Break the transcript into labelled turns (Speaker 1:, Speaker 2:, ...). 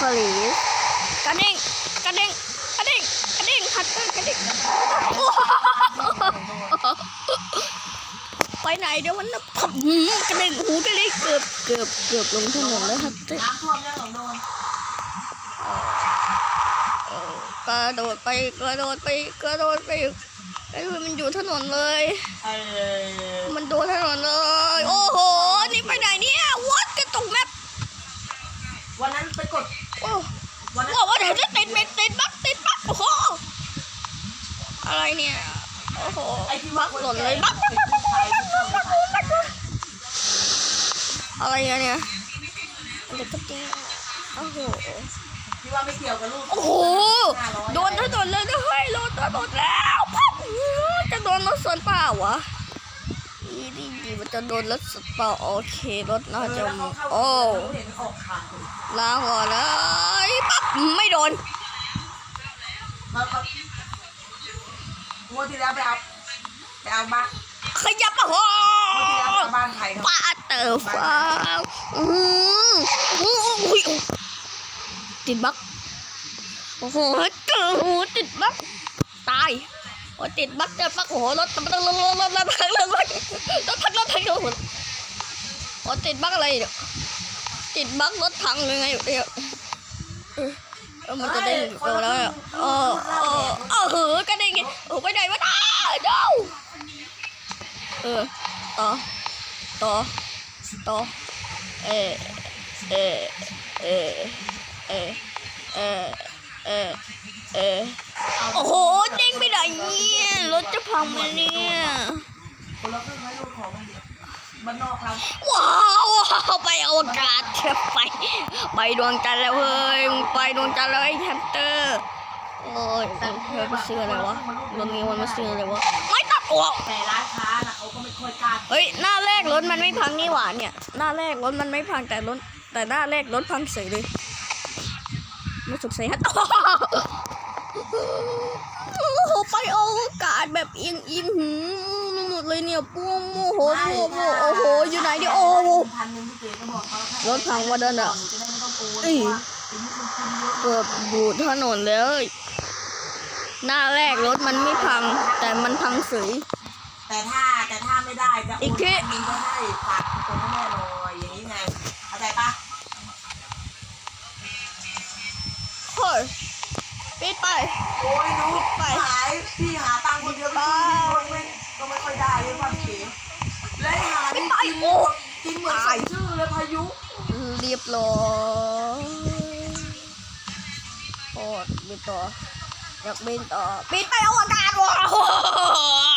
Speaker 1: please กระดิ่งกระดิ่งกระดิ่งกระดิ่งฮัตเตอร์กระดิ่งโอ้โหไปไหนเดี๋ยวมันนะพับหืมกระดิ่งหูกระดิ่งเกือบเกือบเกือบลงถนนแล้วฮัตเตอร์
Speaker 2: น้ำท่วมยังหลงโดน
Speaker 1: กระโดดไปกระโดดไปกระโดดไปไอ้ยมันอยู่ถนนเลย
Speaker 2: เออ
Speaker 1: วั
Speaker 2: นนั้นไปกด
Speaker 1: โอ้
Speaker 2: วันนั้น
Speaker 1: บอกว่าเดี๋ยวจะติดเม็ดติดบักติดบักโอ้โหอะไรเนี่ยโอ้โห
Speaker 2: ไอ้ที่
Speaker 1: บั
Speaker 2: ว่าก
Speaker 1: หล่นเลยบัก
Speaker 2: เป็นผู้ชายที่เข้าไปถ่ายนะ
Speaker 1: อะไรอะเนี่ยเด็กกระเจี๊ยบโอ้โห
Speaker 2: ที่ว่าไม่เกี่ยวกับลูก
Speaker 1: โอ้โหโดนถนนเลยนะเฮ้ยโดนถนนแล้วปั๊บจะโดนรถสวนเปล่าวะ อีนี่ดีมันจะโดนรถสวนเปล่าโอเครถน่าจะ
Speaker 2: เออแล้วเขาเข้า
Speaker 1: โอ้
Speaker 2: เห็นออกข่าว
Speaker 1: ลาก่อนเลยปั๊บไม่โดน
Speaker 2: เขาเขางวดที่แล้วไปเอาไปเอาบ้าน
Speaker 1: ขยับอะโห
Speaker 2: งวดที่แล้วไปเอาบ้านใครเขา
Speaker 1: ปาเตอร์ฟ้าอืออู้หูติดบักโอ้โหเจอหูติดบักตาย โอ้ติดบั๊กเจอบั๊กโอ้โหรถมันต้องลงลงรถรถพังรถพังรถพังรถพังโอ้โหโอ้ติดบั๊กอะไรเนี่ยติดบั๊กรถพังยังไงเดี๋ยวมันจะได้โตแล้วเออเออเออหือกระเด้ไงโอ้ไปไหนวะน้าเจ้าเออต่อต่อต่อเออเออเออ ถจะพังไหมเนี่ย
Speaker 2: คนละครึ่งให้ลูกของมันเดียวบ้านนอกเรา
Speaker 1: ว้าวไปอวกาศเถอะไปไปดวงจันทร์แล้วเฮ้ยมึงไปดวงจันทร์แล้วไอ้แฮมสเตอร์โอ้ยมันเธอมาซื้ออะไรวะวันนี้มันมาซื้ออะไรวะไม่ตัดออก
Speaker 2: แต่ร้านค้าน่ะเขาก็ไม่ค่อยกล้า
Speaker 1: เฮ้ยหน้าแรกรถมันไม่พังนี่หว่าเนี่ยหน้าแรกรถมันไม่พังแต่รถแต่หน้าแรกรถพังเฉยเลยไม่สุขใส่ฮัทโอ้โหไปอวกาศ แบบเอียงอิงหืมหมดเลยเนี่ยปูมโมโหโมโหโอ้โหอยู่ไหนเนี่ยโอ้โห
Speaker 2: พันหนึ่งที่เจ๊ก็บอกเขา
Speaker 1: รถพังมาเดินอะ
Speaker 2: หนูจะได้ไม่ต้องโอน
Speaker 1: เอ้ยเกือบบูดถนนเลยหน้าแรกรถมันไม่พัง แต่มันพังเฉย
Speaker 2: แต่ถ้าแต่ถ้าไม่ได้จะโอน
Speaker 1: อีกที
Speaker 2: พันหนึ่งก็ให้ฝากคนให้แม่หน่อยอย่างนี้ไงเข้าใจปะ
Speaker 1: เฮ้ยปิดไป
Speaker 2: โอ้ยนุ๊ก
Speaker 1: ไป
Speaker 2: กินเหมือนใส่ชื่อเลยพายุ
Speaker 1: เรียบร้อยโอดไนต่ออยากบินต่อบินไปอวกาศว่ะ